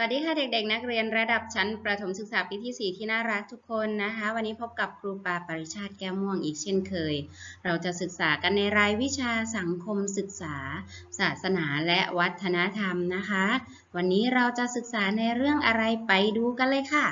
สวัสดีค่ะเด็กๆ นักเรียนระดับชั้นประถมศึกษาปีที่ 4 ที่น่ารักทุกคนนะคะ วันนี้พบกับครูปาปริชาติแก้วม่วงอีกเช่นเคย เราจะศึกษากันในรายวิชาสังคมศึกษา ศาสนาและวัฒนธรรมนะคะ วันนี้เราจะศึกษาในเรื่องอะไรไปดูกันเลยค่ะ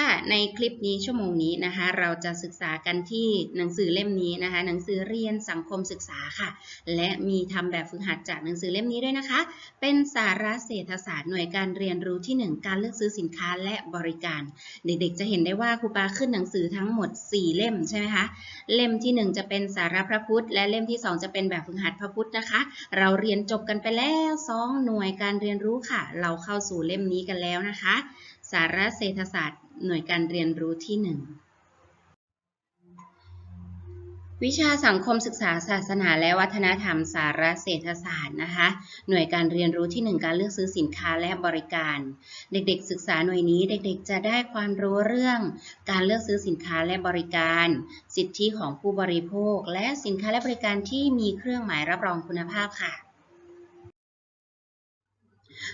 ค่ะในคลิปนี้ชั่วโมงนี้นะคะ เราจะศึกษากันที่หนังสือเล่มนี้นะคะ หนังสือเรียนสังคมศึกษาค่ะ และมีทำแบบฝึกหัดจากหนังสือเล่มนี้ด้วยนะคะ เป็นสาระเศรษฐศาสตร์หน่วยการเรียนรู้ที่ 1 การเลือกซื้อสินค้าและบริการ เด็กๆ จะเห็นได้ว่าครูปาขึ้นหนังสือทั้งหมด 4 เล่มใช่ไหมคะเล่มที่ 1 จะเป็นสาระพระพุทธ และเล่มที่ 2 จะเป็นแบบฝึกหัดพระพุทธนะคะ เราเรียนจบกันไปแล้ว 2 หน่วยการเรียนรู้ค่ะ เราเข้าสู่เล่มนี้กันแล้วนะคะ สาระเศรษฐศาสตร์ หน่วยการเรียนรู้ที่ 1 วิชาสังคมศึกษาศาสนาและวัฒนธรรมสารเศรษฐศาสตร์นะคะ หน่วยการเรียนรู้ที่ 1 การเลือกซื้อสินค้าและบริการ เด็กๆ ศึกษาหน่วยนี้เด็กๆ จะได้ความรู้เรื่อง การเลือกซื้อสินค้าและบริการ สิทธิของผู้บริโภค และสินค้าและบริการที่มีเครื่องหมายรับรองคุณภาพค่ะ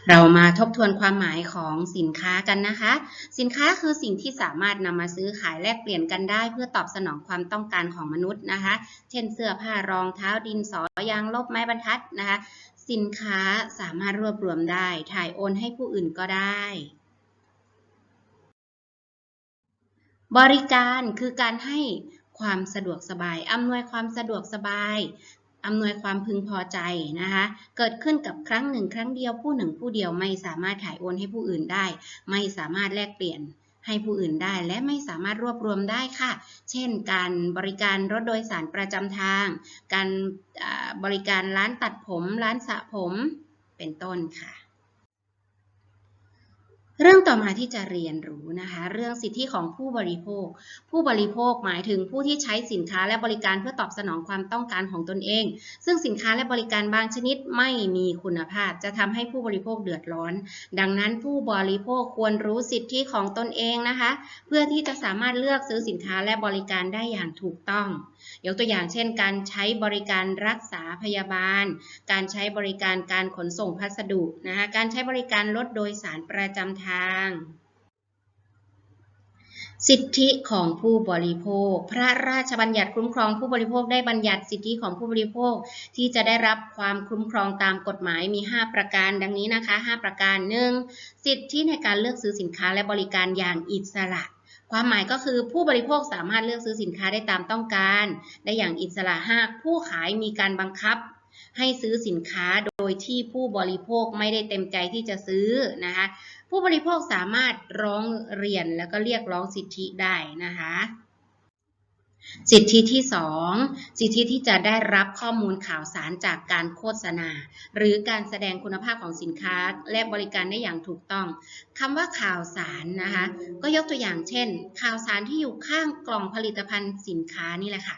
เรามาทบทวนความหมายของสินค้ากันนะคะ สินค้าคือสิ่งที่สามารถนำมาซื้อขายแลกเปลี่ยนกันได้ เพื่อตอบสนองความต้องการของมนุษย์นะคะ เช่นเสื้อผ้ารองเท้าดินสอยางลบไม้บรรทัดนะคะ สินค้าสามารถรวบรวมได้ ถ่ายโอนให้ผู้อื่นก็ได้บริการคือการให้ความสะดวกสบาย อำนวยความสะดวกสบาย อำนวยความพึงพอใจนะคะ เกิดขึ้นกับครั้งหนึ่งครั้งเดียวผู้หนึ่งผู้เดียวไม่สามารถถ่ายโอนให้ผู้อื่นได้ ไม่สามารถแลกเปลี่ยนให้ผู้อื่นได้ และไม่สามารถรวบรวมได้ค่ะ เช่น การบริการรถโดยสารประจำทาง การบริการร้านตัดผม ร้านสระผม เป็นต้นค่ะ เรื่องต่อมาที่จะเรียนรู้นะคะ เรื่องสิทธิของผู้บริโภค ผู้บริโภคหมายถึงผู้ที่ใช้สินค้าและบริการเพื่อตอบสนองความต้องการของตนเอง ซึ่งสินค้าและบริการบางชนิดไม่มีคุณภาพ จะทำให้ผู้บริโภคเดือดร้อน ดังนั้นผู้บริโภคควรรู้สิทธิของตนเองนะคะ เพื่อที่จะสามารถเลือกซื้อสินค้าและบริการได้อย่างถูกต้อง ยกตัวอย่างเช่น การใช้บริการรักษาพยาบาล การใช้บริการการขนส่งพัสดุนะคะการใช้บริการรถโดยสารประจำทางสิทธิของผู้บริโภค พระราชบัญญัติคุ้มครองผู้บริโภคได้บัญญัติสิทธิของผู้บริโภค ที่จะได้รับความคุ้มครองตามกฎหมายมี 5 ประการ ดังนี้นะคะ 5 ประการ 1. สิทธิในการเลือกซื้อสินค้าและบริการอย่างอิสระความหมายก็คือผู้บริโภคสามารถเลือกซื้อสินค้าได้ตามต้องการ ได้อย่างอิสระหากผู้ขายมีการบังคับ ให้ซื้อสินค้าโดยที่ผู้บริโภคไม่ได้เต็มใจที่จะซื้อนะคะผู้บริโภคสามารถร้องเรียนแล้วก็เรียกร้องสิทธิได้นะคะสิทธิที่ 2 สิทธิที่จะได้รับข้อมูลข่าวสารจากการโฆษณา หรือการแสดงคุณภาพของสินค้าและบริการได้อย่างถูกต้องคำว่าข่าวสารนะคะก็ยกตัวอย่างเช่น ข่าวสารที่อยู่ข้างกล่องผลิตภัณฑ์สินค้านี่แหละค่ะ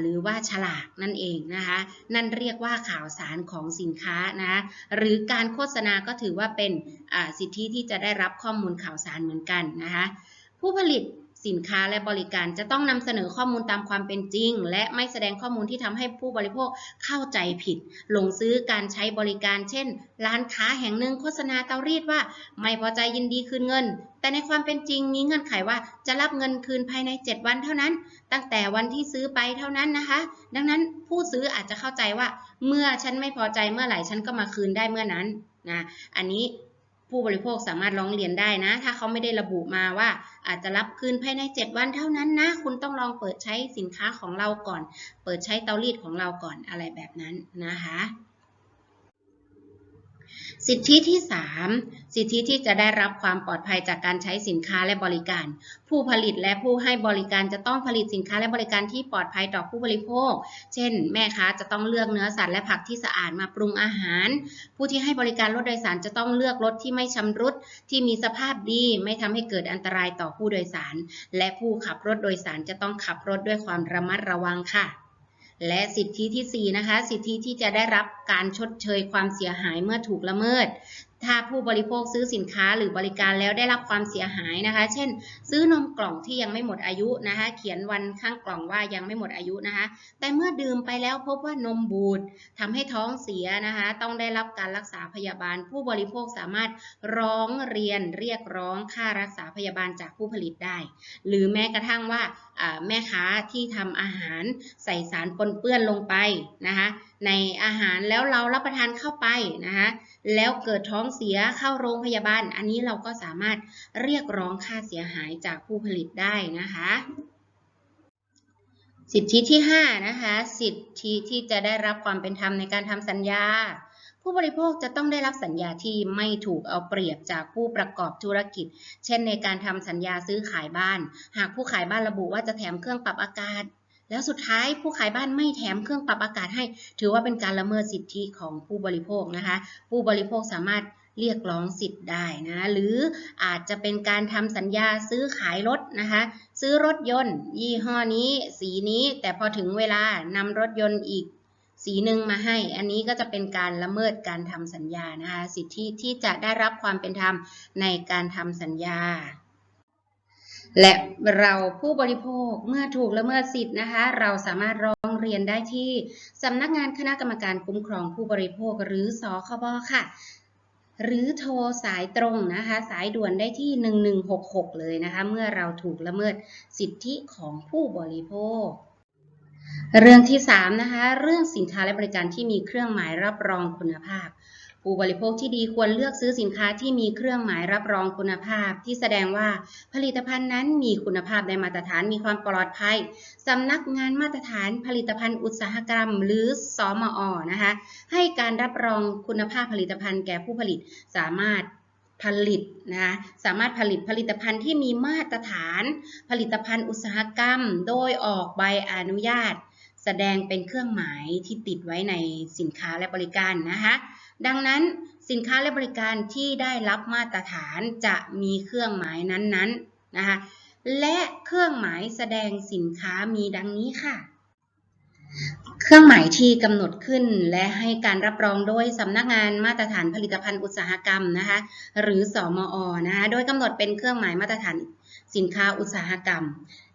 หรือว่าฉลากนั่นเองนะคะ นั่นเรียกว่าข่าวสารของสินค้านะะหรือการโฆษณาก็ถือว่าเป็นสิทธิที่จะได้รับข้อมูลข่าวสารเหมือนกันนะคะ ผู้ผลิต สินค้าและบริการ จะต้องนำเสนอข้อมูลตามความเป็นจริง และไม่แสดงข้อมูลที่ทำให้ผู้บริโภคเข้าใจผิด หลงซื้อการใช้บริการ เช่น ร้านค้าแห่งหนึ่งโฆษณาเตารีดว่า ไม่พอใจยินดีคืนเงิน แต่ในความเป็นจริงมีเงื่อนไขว่าจะรับเงินคืนภายใน 7 วันเท่านั้น ตั้งแต่วันที่ซื้อไปเท่านั้นนะคะ ดังนั้นผู้ซื้ออาจจะเข้าใจว่า เมื่อฉันไม่พอใจเมื่อไหร่ฉันก็มาคืนได้เมื่อนั้นนะ อันนี้ ผู้บริโภคสามารถร้องเรียนได้นะ ถ้าเขาไม่ได้ระบุมาว่า อาจจะรับคืนภายใน 7 วันเท่านั้นนะ คุณต้องลองเปิดใช้สินค้าของเราก่อน เปิดใช้เตารีดของเราก่อนอะไรแบบนั้นนะคะ สิทธิที่ 3 สิทธิที่จะได้รับความปลอดภัยจากการใช้สินค้าและบริการ ผู้ผลิตและผู้ให้บริการจะต้องผลิตสินค้าและบริการที่ปลอดภัยต่อผู้บริโภค เช่น แม่ค้าจะต้องเลือกเนื้อสัตว์และผักที่สะอาดมาปรุงอาหาร ผู้ที่ให้บริการรถโดยสารจะต้องเลือกรถที่ไม่ชำรุด ที่มีสภาพดี ไม่ทำให้เกิดอันตรายต่อผู้โดยสาร และผู้ขับรถโดยสารจะต้องขับรถด้วยความระมัดระวังค่ะ และสิทธิที่ 4 นะคะ สิทธิที่จะได้รับการชดเชยความเสียหายเมื่อถูกละเมิด ถ้าผู้บริโภคซื้อสินค้าหรือบริการแล้วได้รับความเสียหายนะคะ เช่น ซื้อนมกล่องที่ยังไม่หมดอายุนะคะ เขียนวันข้างกล่องว่ายังไม่หมดอายุนะคะ แต่เมื่อดื่มไปแล้วพบว่านมบูดทำให้ท้องเสียนะคะ ต้องได้รับการรักษาพยาบาล ผู้บริโภคสามารถร้องเรียนเรียกร้องค่ารักษาพยาบาลจากผู้ผลิตได้ หรือแม้กระทั่งว่าแม่ค้าที่ทำอาหารใส่สารปนเปื้อนลงไปนะคะในอาหารแล้วเรารับประทานเข้าไปนะคะแล้วเกิดท้องเสียเข้าโรงพยาบาล อันนี้เราก็สามารถเรียกร้องค่าเสียหายจากผู้ผลิตได้นะคะสิทธิที่5นะคะสิทธิที่จะได้รับความเป็นธรรมในการทำสัญญา ผู้บริโภคจะต้องได้รับสัญญาที่ไม่ถูกเอาเปรียบจากผู้ประกอบธุรกิจ เช่นในการทำสัญญาซื้อขายบ้าน หากผู้ขายบ้านระบุว่าจะแถมเครื่องปรับอากาศ แล้วสุดท้ายผู้ขายบ้านไม่แถมเครื่องปรับอากาศให้ ถือว่าเป็นการละเมิดสิทธิของผู้บริโภคนะคะ ผู้บริโภคสามารถเรียกร้องสิทธิ์ได้นะ หรืออาจจะเป็นการทำสัญญาซื้อขายรถนะคะ ซื้อรถยนต์ ยี่ห้อนี้ สีนี้ แต่พอถึงเวลานำรถยนต์อีกสีหนึ่งมาให้ อันนี้ก็จะเป็นการละเมิดการทำสัญญานะคะ สิทธิที่จะได้รับความเป็นธรรมในการทำสัญญา และเราผู้บริโภคเมื่อถูกละเมิดสิทธิ์นะคะ เราสามารถร้องเรียนได้ที่สำนักงานคณะกรรมการคุ้มครองผู้บริโภคหรือสคบค่ะ หรือโทรสายตรงนะคะ สายด่วนได้ที่ 1166 เลยนะคะ เมื่อเราถูกละเมิดสิทธิของผู้บริโภค เรื่องที่3นะคะเรื่องสินค้าและบริการที่มีเครื่องหมายรับรองคุณภาพ ผู้บริโภคที่ดีควรเลือกซื้อสินค้าที่มีเครื่องหมายรับรองคุณภาพ ที่แสดงว่าผลิตภัณฑ์นั้นมีคุณภาพได้มาตรฐานมีความปลอดภัยสำนักงานมาตรฐานผลิตภัณฑ์อุตสาหกรรม หรือสอมอนะคะให้การรับรองคุณภาพผลิตภัณฑ์แก่ผู้ผลิตสามารถผลิตนะคะสามารถผลิตผลิตภัณฑ์ที่มีมาตรฐาน ผลิตภัณฑ์อุตสาหกรรม โดยออกใบอนุญาต แสดงเป็นเครื่องหมายที่ติดไว้ในสินค้าและบริการนะคะ ดังนั้นสินค้าและบริการที่ได้รับมาตรฐานจะมีเครื่องหมายนั้นๆนะคะและเครื่องหมายแสดงสินค้ามีดังนี้ค่ะ เครื่องหมายที่กำหนดขึ้นและให้การรับรองโดยสำนักงานมาตรฐานผลิตภัณฑ์อุตสาหกรรมนะคะหรือสอมอนะคะโดยกำหนดเป็นเครื่องหมายมาตรฐานสินค้าอุตสาหกรรม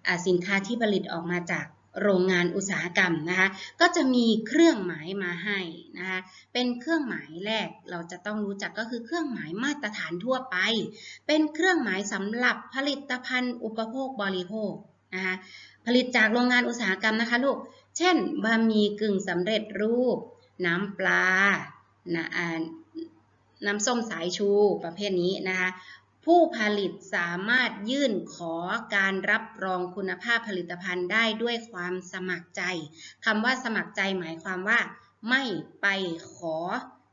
อ่าสินค้าที่ผลิตออกมาจาก โรงงานอุตสาหกรรมนะคะ ก็จะมีเครื่องหมายมาให้นะคะ เป็นเครื่องหมายแรกเราจะต้องรู้จักก็คือเครื่องหมายมาตรฐานทั่วไป เป็นเครื่องหมายสำหรับผลิตภัณฑ์อุปโภคบริโภคนะคะผลิตจากโรงงานอุตสาหกรรมนะคะลูก เช่นบะหมี่กึ่งสำเร็จรูป น้ำปลานะอ่าน้ำส้มสายชูประเภทนี้นะคะ ผู้ผลิตสามารถยื่นขอการรับรองคุณภาพผลิตภัณฑ์ได้ด้วยความสมัครใจคำว่าสมัครใจหมายความว่า ไม่ไปขอ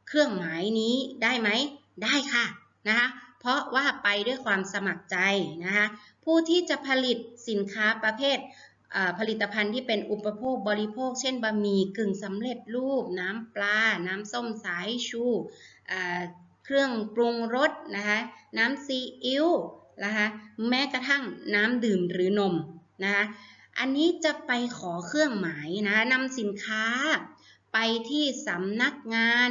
เครื่องหมายนี้ได้ไหม ได้ค่ะนะคะเพราะว่าไปด้วยความสมัครใจนะคะผู้ที่จะผลิตสินค้าประเภทผลิตภัณฑ์ที่เป็นอุปโภคบริโภค เช่นบะหมี่กึ่งสำเร็จรูป น้ำปลา น้ำส้มสายชู เครื่องปรุงรสนะคะน้ำซีอิ๊วนะคะแม้กระทั่งน้ำดื่มหรือนมนะคะอันนี้จะไปขอเครื่องหมายนะคะนำสินค้าไปที่สำนักงาน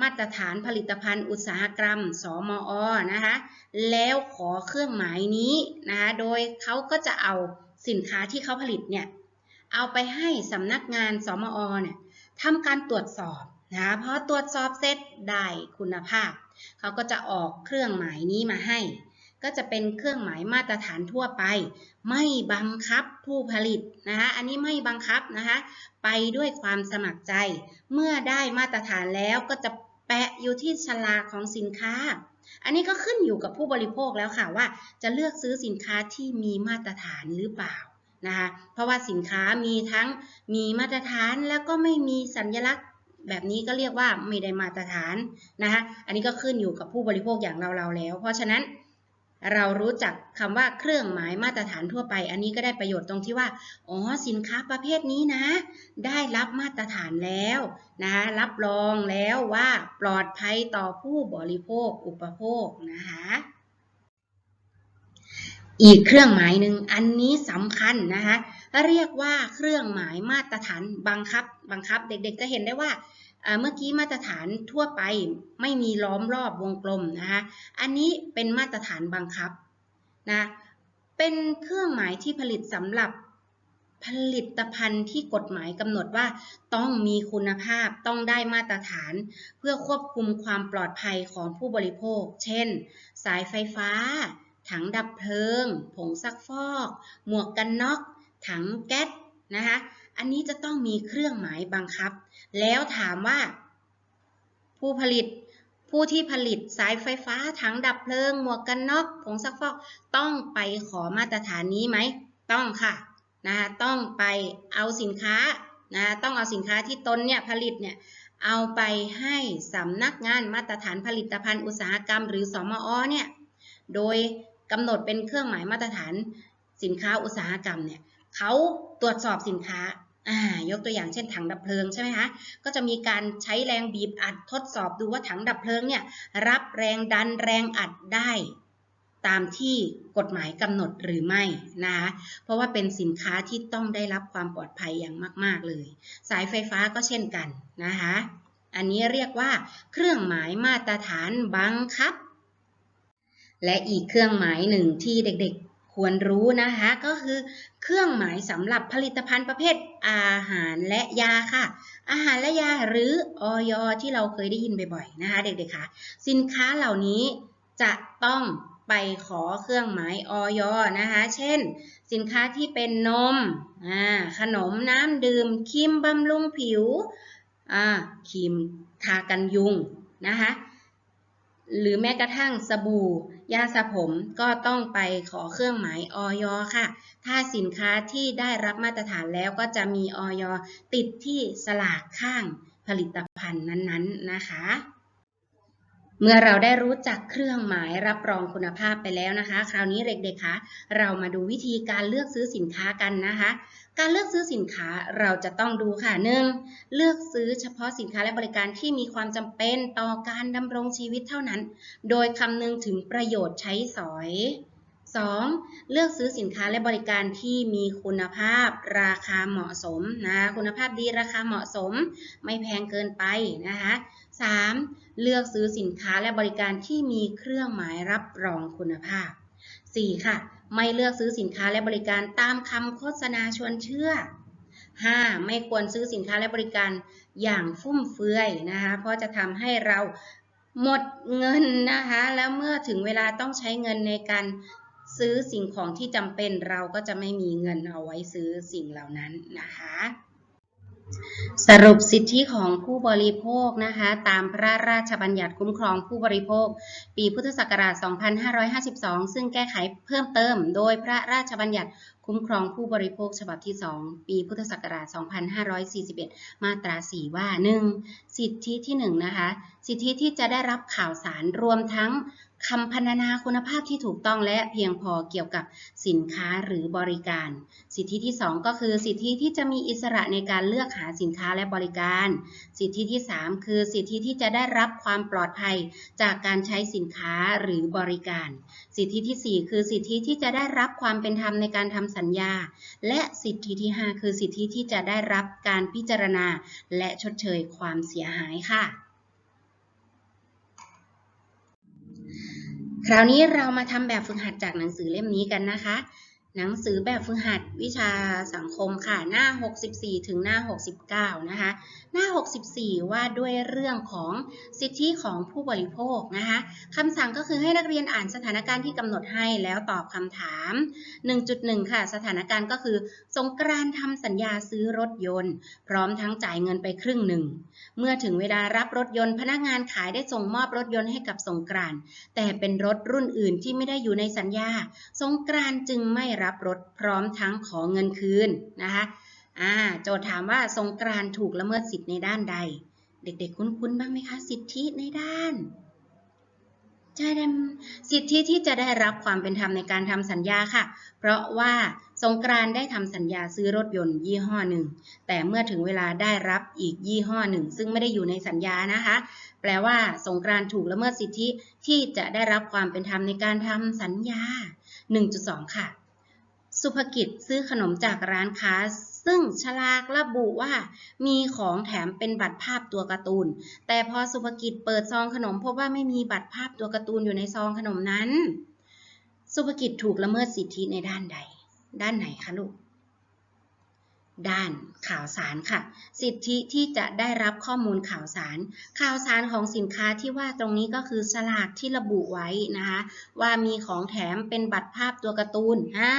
มาตรฐานผลิตภัณฑ์อุตสาหกรรม สมอ นะคะ แล้วขอเครื่องหมายนี้นะคะ โดยเขาก็จะเอาสินค้าที่เขาผลิตเนี่ย เอาไปให้สำนักงาน สมอ เนี่ยทำการตรวจสอบ นะคะพอตรวจสอบเสร็จได้คุณภาพ เขาก็จะออกเครื่องหมายนี้มาให้ ก็จะเป็นเครื่องหมายมาตรฐานทั่วไป ไม่บังคับผู้ผลิตนะคะอันนี้ไม่บังคับนะคะไปด้วยความสมัครใจ เมื่อได้มาตรฐานแล้วก็จะแปะอยู่ที่ฉลากของสินค้า อันนี้ก็ขึ้นอยู่กับผู้บริโภคแล้วค่ะว่า จะเลือกซื้อสินค้าที่มีมาตรฐานหรือเปล่านะคะเพราะว่าสินค้ามีทั้งมีมาตรฐานแล้วก็ไม่มีสัญลักษณ์ แบบนี้ก็เรียกว่าไม่ได้มาตรฐานนะคะอันนี้ก็ขึ้นอยู่กับผู้บริโภคอย่างเราๆแล้ว เพราะฉะนั้นเรารู้จักคำว่าเครื่องหมายมาตรฐานทั่วไป อันนี้ก็ได้ประโยชน์ตรงที่ว่า อ๋อ สินค้าประเภทนี้นะ ได้รับมาตรฐานแล้วนะคะรับรองแล้วว่าปลอดภัยต่อผู้บริโภค อุปโภคนะคะ อีกเครื่องหมายหนึ่งอันนี้สำคัญนะคะ เรียกว่าเครื่องหมายมาตรฐานบังคับบังคับ เด็กๆจะเห็นได้ว่าเมื่อกี้มาตรฐานทั่วไปไม่มีล้อมรอบวงกลมนะคะอันนี้เป็นมาตรฐานบังคับนะเป็นเครื่องหมายที่ผลิตสำหรับผลิตภัณฑ์ที่กฎหมายกำหนดว่าต้องมีคุณภาพต้องได้มาตรฐาน เพื่อควบคุมความปลอดภัยของผู้บริโภค เช่น สายไฟฟ้า ถังดับเพลิง ผงซักฟอก หมวกกันน็อก ถังแก๊สนะคะ อันนี้จะต้องมีเครื่องหมายบังคับ แล้วถามว่า ผู้ผลิตผู้ที่ผลิตสายไฟฟ้าถังดับเพลิง หมวกกันน็อกผงซักฟอกต้องไปขอมาตรฐานนี้ไหม ต้องค่ะนะคะต้องไปเอาสินค้านะต้องเอาสินค้าที่ตนเนี่ยผลิตเนี่ยเอาไปให้สำนักงานมาตรฐานผลิตภัณฑ์อุตสาหกรรม หรือสมอเนี่ยโดยกำหนดเป็นเครื่องหมายมาตรฐานสินค้าอุตสาหกรรมเนี่ย เขาตรวจสอบสินค้าอ่ายกตัวอย่างเช่นถังดับเพลิงใช่ไหมคะ ก็จะมีการใช้แรงบีบอัดทดสอบดูว่าถังดับเพลิงเนี่ยรับแรงดันแรงอัดได้ตามที่กฎหมายกำหนดหรือไม่นะคะ เพราะว่าเป็นสินค้าที่ต้องได้รับความปลอดภัยอย่างมาก ๆ เลย สายไฟฟ้าก็เช่นกันนะคะ อันนี้เรียกว่า เครื่องหมายมาตรฐานบังคับ และอีกเครื่องหมายหนึ่งที่เด็ก ๆ ควรรู้นะคะก็คือเครื่องหมายสำหรับผลิตภัณฑ์ประเภทอาหารและยาค่ะ อาหารและยาหรือออยที่เราเคยได้ยินบ่อยๆนะคะเด็กๆค่ะสินค้าเหล่านี้จะต้องไปขอเครื่องหมายออยนะคะ เช่น สินค้าที่เป็นนมขนมน้ำดื่มครีมบำรุงผิวครีมทากันยุงนะคะ หรือแม้กระทั่งสบู่ ยาสระผมก็ต้องไปขอเครื่องหมายออยค่ะ ถ้าสินค้าที่ได้รับมาตรฐานแล้วก็จะมีออยติดที่สลากข้างผลิตภัณฑ์นั้นๆนะคะเมื่อเราได้รู้จักเครื่องหมายรับรองคุณภาพไปแล้วนะคะ คราวนี้เด็กๆคะเรามาดูวิธีการเลือกซื้อสินค้ากันนะคะ การเลือกซื้อสินค้าเราจะต้องดูค่ะหนึ่งเลือกซื้อเฉพาะสินค้าและบริการที่มีความจำเป็นต่อการดำรงชีวิตเท่านั้น โดยคำนึงถึงประโยชน์ใช้สอย 2. เลือกซื้อสินค้าและบริการที่มีคุณภาพราคาเหมาะสมนะคุณภาพดีราคาเหมาะสม ไม่แพงเกินไปนะคะ 3. เลือกซื้อสินค้าและบริการที่มีเครื่องหมายรับรองคุณภาพ 4. ค่ะ ไม่เลือกซื้อสินค้าและบริการตามคำโฆษณาชวนเชื่อ 5. ไม่ควรซื้อสินค้าและบริการอย่างฟุ่มเฟือยนะคะ เพราะจะทำให้เราหมดเงินนะคะ แล้วเมื่อถึงเวลาต้องใช้เงินในการซื้อสิ่งของที่จำเป็นเราก็จะไม่มีเงินเอาไว้ซื้อสิ่งเหล่านั้นนะคะ สรุปสิทธิของผู้บริโภคนะคะตามพระราชบัญญัติคุ้มครองผู้บริโภค ปีพุทธศักราช 2552 ซึ่งแก้ไขเพิ่มเติม โดยพระราชบัญญัติคุ้มครองผู้บริโภคฉบับที่ 2 ปีพุทธศักราช 2541 มาตรา 4 ว่า 1. สิทธิที่1นะคะสิทธิที่จะได้รับข่าวสารรวมทั้ง คำพรรณนาคุณภาพที่ถูกต้องและเพียงพอเกี่ยวกับสินค้าหรือบริการ สิทธิที่ 2 ก็คือสิทธิที่จะมีอิสระในการเลือกหาสินค้าและบริการ สิทธิที่ 3 คือสิทธิที่จะได้รับความปลอดภัยจากการใช้สินค้าหรือบริการ สิทธิที่ 4 คือสิทธิที่จะได้รับความเป็นธรรมในการทำสัญญา และสิทธิที่ 5 คือสิทธิที่จะได้รับการพิจารณา และชดเชยความเสียหายค่ะ คราวนี้เรามาทำแบบฝึกหัดจากหนังสือเล่มนี้กันนะคะ หนังสือแบบฝึกหัดวิชาสังคมค่ะ หน้า 64 ถึงหน้า 69 นะคะ หน้า 64 ว่าด้วยเรื่องของสิทธิของผู้บริโภคนะคะคำสั่งก็คือให้นักเรียนอ่านสถานการณ์ที่กำหนดให้แล้วตอบคำถาม 1.1 ค่ะ สถานการณ์ก็คือสงกรานทำสัญญาซื้อรถยนต์ พร้อมทั้งจ่ายเงินไปครึ่งหนึ่ง เมื่อถึงเวลารับรถยนต์พนักงานขายได้ส่งมอบรถยนต์ให้กับสงกรานต์แต่เป็นรถรุ่นอื่นที่ไม่ได้อยู่ในสัญญา สงกรานต์จึงไม่รับรถพร้อมทั้งขอเงินคืนนะคะอ่าโจทย์ถามว่าสงกรานถูกละเมิดสิทธิ์ในด้านใด เด็กๆ คุ้นๆบ้างไหมคะสิทธิในด้านใช่แล้สิทธิที่จะได้รับความเป็นธรรมในการทำสัญญาค่ะ เพราะว่าสงกรานได้ทำสัญญาซื้อรถยนต์ยี่ห้อหนึ่ง แต่เมื่อถึงเวลาได้รับอีกยี่ห้อหนึ่ง ซึ่งไม่ได้อยู่ในสัญญานะคะ แปลว่าสงกรานถูกละเมิดสิทธิที่จะได้รับความเป็นธรรมในการทำสัญญา 1.2 ค่ะ สุภกิจซื้อขนมจากร้านค้า ซึ่งฉลากระบุว่ามีของแถมเป็นบัตรภาพตัวการ์ตูน แต่พอสุภกิจเปิดซองขนมพบว่าไม่มีบัตรภาพตัวการ์ตูนอยู่ในซองขนมนั้น สุภกิจถูกละเมิดสิทธิในด้านใด ด้านไหนคะลูก ด้านข่าวสารค่ะ สิทธิที่จะได้รับข้อมูลข่าวสาร ข่าวสารของสินค้าที่ว่าตรงนี้ก็คือฉลากที่ระบุไว้นะคะ ว่ามีของแถมเป็นบัตรภาพตัวการ์ตูนอ่า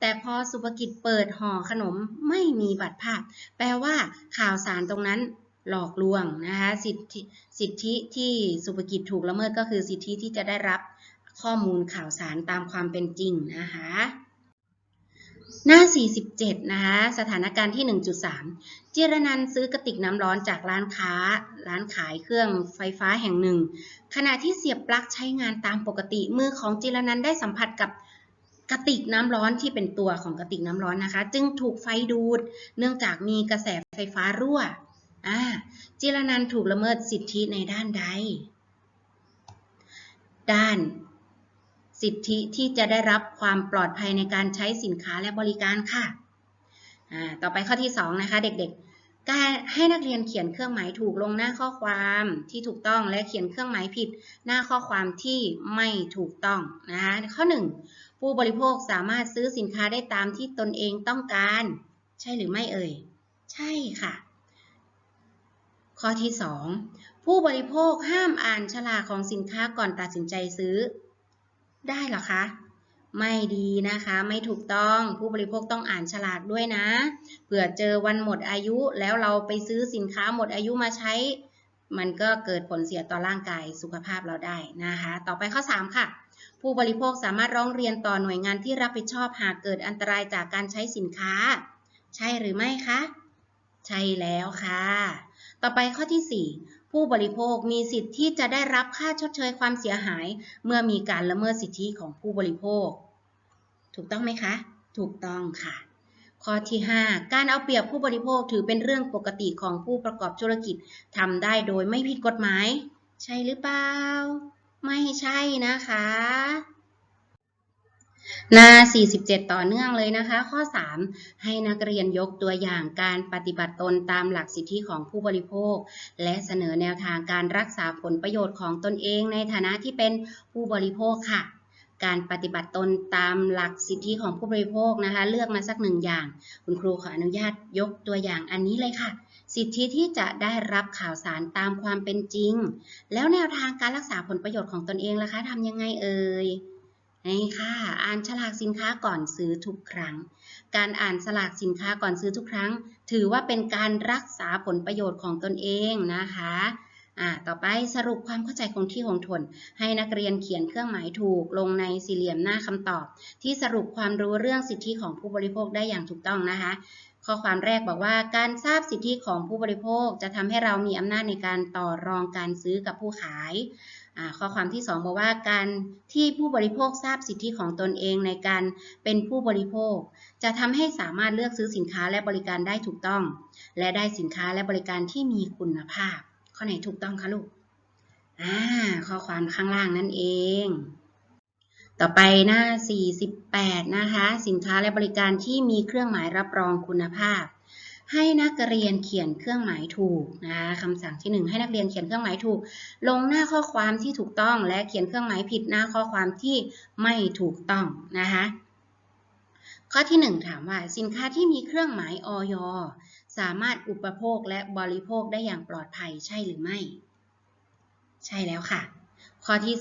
แต่พอสุภกิจเปิดห่อขนมไม่มีบัตรภาพ แปลว่าข่าวสารตรงนั้นหลอกลวงนะคะสิทธิสิทธิที่สุภกิจถูกละเมิดก็คือสิทธิที่จะได้รับข้อมูลข่าวสารตามความเป็นจริงนะคะ หน้า 47 นะคะ สถานการณ์ที่ 1.3จิรนันซื้อกระติกน้ำร้อนจากร้านค้า ร้านขายเครื่องไฟฟ้าแห่งหนึ่ง ขณะที่เสียบปลั๊กใช้งานตามปกติ มือของจิรนันได้สัมผัสกับกระติกน้ำร้อนที่เป็นตัวของกระติกน้ำร้อนนะคะ จึงถูกไฟดูด เนื่องจากมีกระแสไฟฟ้ารั่วอ่าจิรนันถูกละเมิดสิทธิในด้านใด ด้าน สิทธิที่จะได้รับความปลอดภัยในการใช้สินค้าและบริการค่ะ ต่อไปข้อที่ 2 นะคะ เด็กๆ การให้นักเรียนเขียนเครื่องหมายถูกลงหน้าข้อความที่ถูกต้องและเขียนเครื่องหมายผิดหน้าข้อความที่ไม่ถูกต้องนะคะข้อ 1 ผู้บริโภคสามารถซื้อสินค้าได้ตามที่ตนเองต้องการ ใช่หรือไม่เอ่ย ใช่ค่ะ ข้อที่ 2 ผู้บริโภคห้ามอ่านฉลากของสินค้าก่อนตัดสินใจซื้อ ได้หรอคะ ไม่ดีนะคะ ไม่ถูกต้องผู้บริโภคต้องอ่านฉลากด้วยนะ เผื่อเจอวันหมดอายุแล้วเราไปซื้อสินค้าหมดอายุมาใช้ มันก็เกิดผลเสียต่อร่างกายสุขภาพเราได้นะคะ ต่อไปข้อ 3 ค่ะ ผู้บริโภคสามารถร้องเรียนต่อหน่วยงานที่รับผิดชอบหากเกิดอันตรายจากการใช้สินค้า ใช่หรือไม่คะ ใช่แล้วค่ะ ต่อไปข้อที่ 4 ผู้บริโภคมีสิทธิ์ที่จะได้รับค่าชดเชยความเสียหาย เมื่อมีการละเมิดสิทธิของผู้บริโภค ถูกต้องไหมคะ ถูกต้องค่ะ ข้อที่ 5 การเอาเปรียบผู้บริโภคถือเป็นเรื่องปกติของผู้ประกอบธุรกิจทำได้โดยไม่ผิดกฎหมาย ใช่หรือเปล่า ไม่ใช่นะคะ หน้า 47 ต่อเนื่องเลยนะคะ ข้อ 3 ให้นักเรียนยกตัวอย่างการปฏิบัติตนตามหลักสิทธิของผู้บริโภค และเสนอแนวทางการรักษาผลประโยชน์ของตนเองในฐานะที่เป็นผู้บริโภคค่ะ การปฏิบัติตนตามหลักสิทธิของผู้บริโภคนะคะ เลือกมาสักหนึ่งอย่าง คุณครูขออนุญาตยกตัวอย่างอันนี้เลยค่ะสิทธิที่จะได้รับข่าวสารตามความเป็นจริง แล้วแนวทางการรักษาผลประโยชน์ของตนเองล่ะคะทำยังไงเอ่ย นี่ค่ะ อ่านฉลากสินค้าก่อนซื้อทุกครั้ง การอ่านฉลากสินค้าก่อนซื้อทุกครั้ง ถือว่าเป็นการรักษาผลประโยชน์ของตนเองนะคะอ่าต่อไปสรุปความเข้าใจคงที่คงทน ให้นักเรียนเขียนเครื่องหมายถูกลงในสี่เหลี่ยมหน้าคำตอบ ที่สรุปความรู้เรื่องสิทธิของผู้บริโภคได้อย่างถูกต้องนะคะ ข้อความแรกบอกว่าการทราบสิทธิของผู้บริโภคจะทำให้เรามีอำนาจในการต่อรองการซื้อกับผู้ขาย ข้อความที่ 2 บอกว่าการที่ผู้บริโภคทราบสิทธิของตนเองในการเป็นผู้บริโภค จะทำให้สามารถเลือกซื้อสินค้าและบริการได้ถูกต้อง และได้สินค้าและบริการที่มีคุณภาพ ข้อไหนถูกต้องคะลูกอ่าข้อความข้างล่างนั่นเอง ต่อไปหน้า 48 นะคะ สินค้าและบริการที่มีเครื่องหมายรับรองคุณภาพ ให้นักเรียนเขียนเครื่องหมายถูกนะคำสั่งที่ 1 ให้นักเรียนเขียนเครื่องหมายถูก ลงหน้าข้อความที่ถูกต้อง และเขียนเครื่องหมายผิดหน้าข้อความที่ไม่ถูกต้องนะคะข้อที่ 1 ถามว่าสินค้าที่มีเครื่องหมายออยสามารถอุปโภคและบริโภคได้อย่างปลอดภัยใช่หรือไม่ ใช่แล้วค่ะ ข้อที่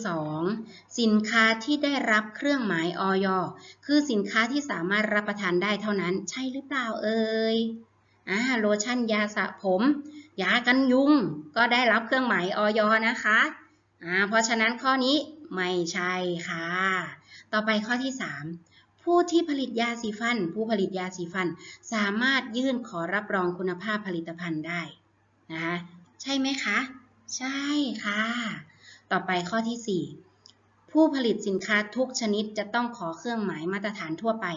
2 สินค้าที่ได้รับเครื่องหมายออยคือสินค้าที่สามารถรับประทานได้เท่านั้นใช่หรือเปล่าเอ่ย อ่าโลชั่นยาสระผม ยากันยุง ก็ได้รับเครื่องหมายออยนะคะอ่าเพราะฉะนั้นข้อนี้ไม่ใช่ค่ะ ต่อไปข้อที่ 3 ผู้ที่ผลิตยาสีฟัน ผู้ผลิตยาสีฟัน สามารถยื่นขอรับรองคุณภาพผลิตภัณฑ์ได้นะคะใช่ไหมคะ ใช่ค่ะ ต่อไปข้อที่ 4ผู้ผลิตสินค้าทุกชนิดจะต้องขอเครื่องหมายมาตรฐานทั่วไป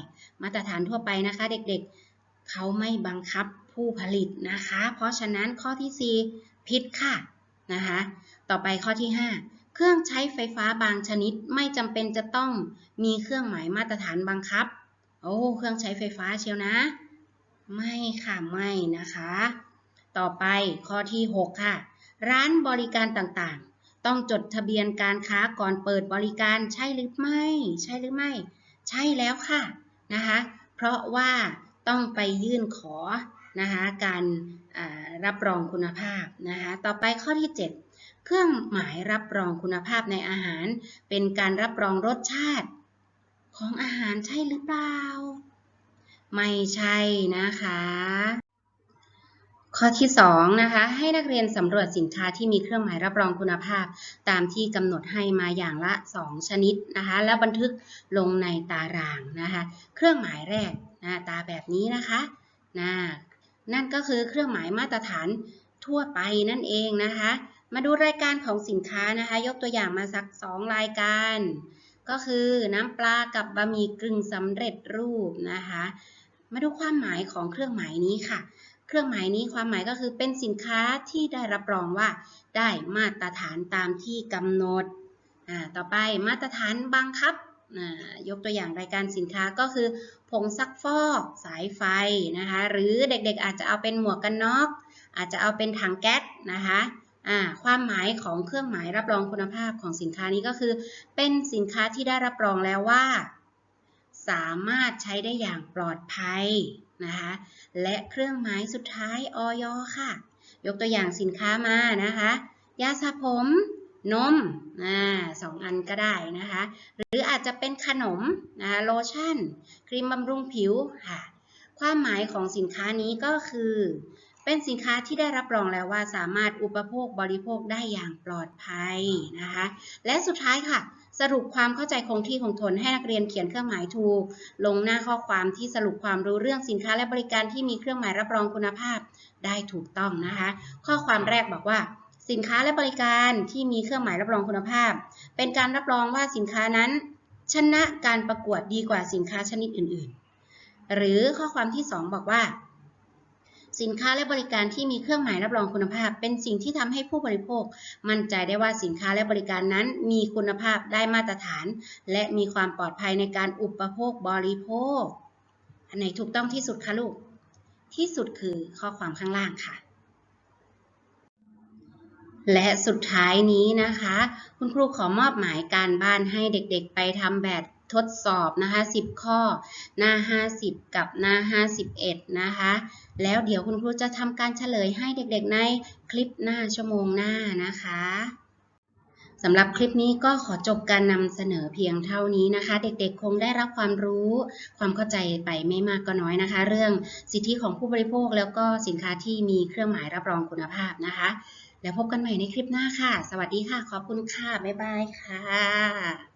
มาตรฐานทั่วไปนะคะ เด็กๆ เขาไม่บังคับ ผู้ผลิตนะคะ เพราะฉะนั้นข้อที่ 4 ผิดค่ะนะคะ ต่อไปข้อที่ 5 เครื่องใช้ไฟฟ้าบางชนิดไม่จำเป็นจะต้องมีเครื่องหมายมาตรฐานบังคับ โอ้ เครื่องใช้ไฟฟ้าเชียวนะ ไม่ค่ะ ไม่นะคะ ต่อไปข้อที่ 6 ค่ะ ร้านบริการต่างๆ ต้องจดทะเบียนการค้าก่อนเปิดบริการใช่หรือไม่ ใช่หรือไม่ ใช่แล้วค่ะนะคะ เพราะว่าต้องไปยื่นขอ นะคะการรับรองคุณภาพนะคะต่อไปข้อที่ 7 เครื่องหมายรับรองคุณภาพในอาหาร เป็นการรับรองรสชาติของอาหารใช่หรือเปล่า ไม่ใช่นะคะข้อที่2นะคะให้นักเรียนสำรวจสินค้าที่มีเครื่องหมายรับรองคุณภาพ ตามที่กำหนดให้มาอย่างละ 2 ชนิดนะคะแล้วบันทึกลงในตารางนะคะเครื่องหมายแรกหน้าตาแบบนี้นะคะนะ นั่นก็คือเครื่องหมายมาตรฐานทั่วไปนั่นเองนะคะ มาดูรายการของสินค้านะคะ ยกตัวอย่างมาสัก 2 รายการ ก็คือน้ำปลากับบะหมี่กึ่งสำเร็จรูปนะคะ มาดูความหมายของเครื่องหมายนี้ค่ะ เครื่องหมายนี้ความหมายก็คือเป็นสินค้าที่ได้รับรองว่า ได้มาตรฐานตามที่กำหนด ต่อไปมาตรฐานบังคับ ยกตัวอย่างรายการสินค้าก็คือ งซักฟอกสายไฟนะคะ หรือเด็กๆอาจจะเอาเป็นหมวกกันน็อก อาจจะเอาเป็นถังแก๊สนะคะความหมายของเครื่องหมายรับรองคุณภาพของสินค้านี้ก็คือ เป็นสินค้าที่ได้รับรองแล้วว่า สามารถใช้ได้อย่างปลอดภัยนะคะและเครื่องหมายสุดท้ายออยค่ะ ยกตัวอย่างสินค้ามานะคะ ยาสระผม นมอ่าสองอันก็ได้นะคะ หรืออาจจะเป็นขนมนะคะโลชั่น ครีมบำรุงผิวค่ะ ความหมายของสินค้านี้ก็คือ เป็นสินค้าที่ได้รับรองแล้วว่าสามารถอุปโภคบริโภคได้อย่างปลอดภัยนะคะ และสุดท้ายค่ะ สรุปความเข้าใจคงที่คงทนให้นักเรียนเขียนเครื่องหมายถูก ลงหน้าข้อความที่สรุปความรู้เรื่องสินค้าและบริการที่มีเครื่องหมายรับรองคุณภาพได้ถูกต้องนะคะ ข้อความแรกบอกว่า สินค้าและบริการที่มีเครื่องหมายรับรองคุณภาพ เป็นการรับรองว่าสินค้านั้น ชนะการประกวดดีกว่าสินค้าชนิดอื่น ๆ หรือข้อความที่ 2 บอกว่า สินค้าและบริการที่มีเครื่องหมายรับรองคุณภาพ เป็นสิ่งที่ทำให้ผู้บริโภค มั่นใจได้ว่าสินค้าและบริการนั้น มีคุณภาพได้มาตรฐาน และมีความปลอดภัยในการอุปโภคบริโภค อันไหนถูกต้องที่สุดคะลูกที่สุดคือข้อความข้างล่างค่ะ และสุดท้ายนี้นะคะ คุณครูขอมอบหมายการบ้านให้เด็กๆไปทำแบบทดสอบนะคะ 10 ข้อ หน้า 50 กับหน้า 51 นะคะ แล้วเดี๋ยวคุณครูจะทำการเฉลยให้เด็กๆในคลิปหน้าชั่วโมงหน้านะคะสำหรับคลิปนี้ก็ขอจบการนำเสนอเพียงเท่านี้นะคะ เด็กๆ คงได้รับความรู้ความเข้าใจไปไม่มากก็น้อยนะคะ เรื่องสิทธิของผู้บริโภคแล้วก็สินค้าที่มีเครื่องหมายรับรองคุณภาพนะคะ แล้วพบกันใหม่ในคลิปหน้าค่ะ สวัสดีค่ะ ขอบคุณค่ะ บ๊ายบายค่ะ